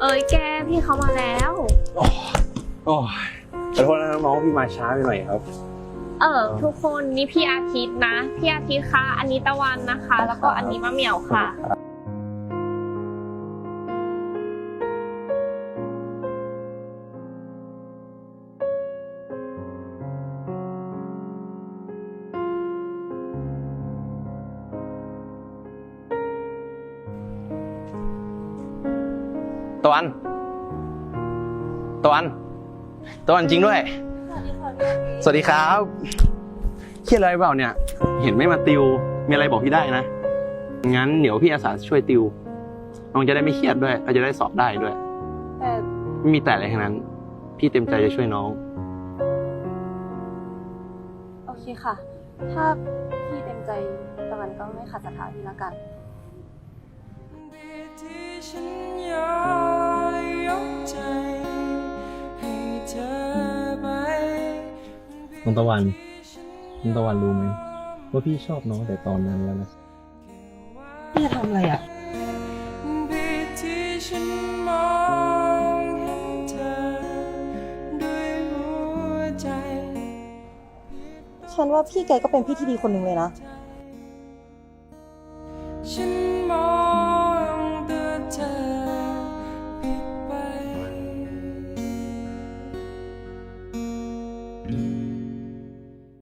เอ้ยแกพี่เขามาแล้ว โอ้ยขอโทษนะน้องพี่มาช้าไปหน่อยครับ เออทุกคนนี่พี่อาทิตย์นะ พี่อาทิตย์คะอันนี้ตะวันนะคะ แล้วก็อันนี้มะเหมี่ยวค่ะ ตะวันตะวันตะวันจริงด้วย สวัสดีครับเครียดอะไรเปล่าเนี่ย เห็นไม่มาติว มีอะไรบอกพี่ได้นะ งั้นเดี๋ยวพี่อาสาช่วยติว น้องจะได้ไม่เครียดด้วยเราจะได้สอบได้ด้วย แต่ไม่มีแต่อะไรทั้งนั้น พี่เต็มใจจะช่วยน้อง โอเคค่ะ ถ้าพี่เต็มใจตะวันก็ไม่ขัดศรัทธาพี่ละกัน ที่ฉัน น้องตะวันน้องตะวันรู้ไหมว่าพี่ชอบน้องแต่ตอนนั้นแล้วนะพี่จะทำอะไรอะผิดที่ฉันมองเห็นเธอด้วยหัวใจฉันว่าพี่แกก็เป็นพี่ที่ดีคนหนึ่งเลยนะฉัน